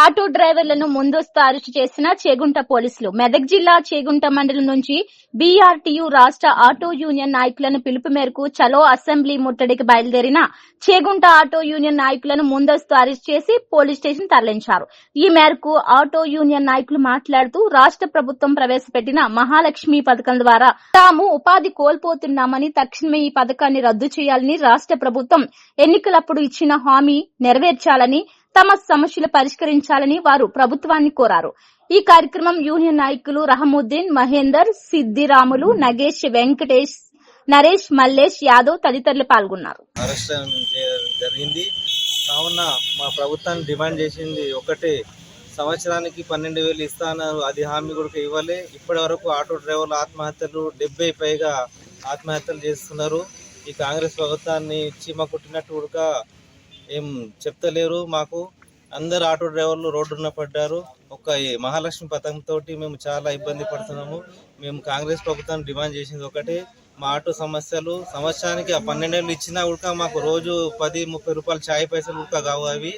Auto డ్రైవర్లను ముందస్తు arrest చేసిన చేగుంట పోలీసులు. మెదక్ జిల్లా చేగుంట మండలం నుంచి బీఆర్టీయూ రాష్ట్ర ఆటో యూనియన్ నాయకులను పిలుపు మేరకు చలో అసెంబ్లీ ముట్టడికి బయలుదేరిన చేగుంట ఆటో యూనియన్ నాయకులను ముందస్తు అరెస్టు చేసి పోలీస్ స్టేషన్ తరలించారు. ఈ మేరకు ఆటో యూనియన్ నాయకులు మాట్లాడుతూ రాష్ట్ర ప్రభుత్వం ప్రవేశపెట్టిన మహాలక్ష్మి పథకం ద్వారా తాము ఉపాధి కోల్పోతున్నామని తక్షణమే ఈ పథకాన్ని రద్దు చేయాలని రాష్ట్ర ప్రభుత్వం ఎన్నికలప్పుడు ఇచ్చిన హామీ నెరవేర్చాలని తమ సమస్యలు పరిష్కరించాలని వారు ప్రభుత్వాన్ని కోరారు. ఈ కార్యక్రమం యూనియన్ నాయకులు రహముద్దీన్ మహేందర్ సిద్దిరాములు నగేష్ వెంకటేష్ నరేష్ మల్లేష్ యాదవ్ తదితరులు పాల్గొన్నారు. జరిగింది. కావున మా ప్రభుత్వాన్ని డిమాండ్ చేసింది ఒకటి. సంవత్సరానికి పన్నెండు వేలు ఇస్తానన్నారు అది హామీ కూడా ఇవ్వాలి. ఇప్పటి వరకు ఆటో డ్రైవర్లు ఆత్మహత్యలు డెబ్బై పైగా ఆత్మహత్యలు చేస్తున్నారు. ఈ కాంగ్రెస్ ప్రభుత్వాన్ని చీమ కొట్టినట్టు కూడా ఏం చెప్తలేరు. మాకు అందరు ఆటో డ్రైవర్లు రోడ్డున పడ్డారు. ఒక మహాలక్ష్మి పథకంతో మేము చాలా ఇబ్బంది పడుతున్నాము. మేము కాంగ్రెస్ ప్రభుత్వం డిమాండ్ చేసింది ఒకటే. మా ఆటో సమస్యలు సంవత్సరానికి ఆ పన్నెండేళ్ళు ఇచ్చినా ఉడక మాకు రోజు పది ముప్పై రూపాయలు ఛాయ్ పైసలు ఉడక కావు అవి.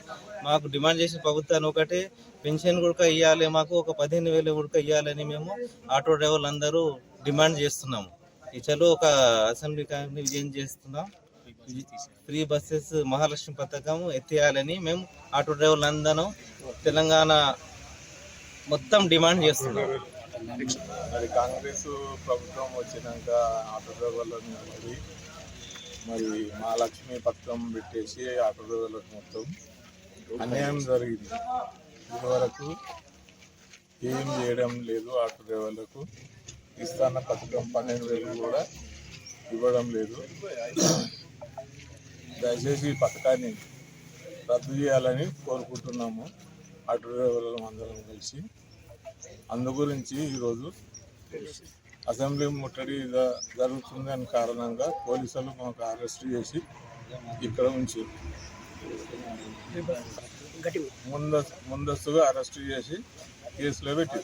మాకు డిమాండ్ చేసిన ప్రభుత్వాన్ని ఒకటే. పెన్షన్ కూడా ఇవ్వాలి మాకు ఒక పదిహేను వేలు ఉడక ఇవ్వాలని మేము ఆటో డ్రైవర్లు అందరూ డిమాండ్ చేస్తున్నాము. ఈ చలో ఒక అసెంబ్లీ కార్యక్రమం విజయం చేస్తున్నాం. ఫ్రీ బస్సెస్ మహాలక్ష్మి పథకం ఎత్తేయాలని మేము ఆటో డ్రైవర్లు అందరం తెలంగాణ మొత్తం డిమాండ్ చేస్తున్నాం. మరి కాంగ్రెస్ ప్రభుత్వం వచ్చినాక ఆటో డ్రైవర్లను మరి మరి మహాలక్ష్మి పథకం పెట్టేసి ఆటో డ్రైవర్లకు మొత్తం అన్యాయం జరిగింది. ఇదివరకు ఏం చేయడం లేదు ఆటో డ్రైవర్లకు. ఇస్తాన్న పథకం పన్నెండు వేలు కూడా ఇవ్వడం లేదు. దయచేసి ఈ పథకాన్ని రద్దు చేయాలని కోరుకుంటున్నాము. ఆటో డ్రైవర్లు అందరం కలిసి. అందు గురించి ఈరోజు అసెంబ్లీ ముట్టడి జరుగుతుంది అని కారణంగా పోలీసులు మాకు అరెస్ట్ చేసి ఇక్కడ ఉంచి ముందస్తు ముందస్తుగా అరెస్ట్ చేసి కేసులో పెట్టి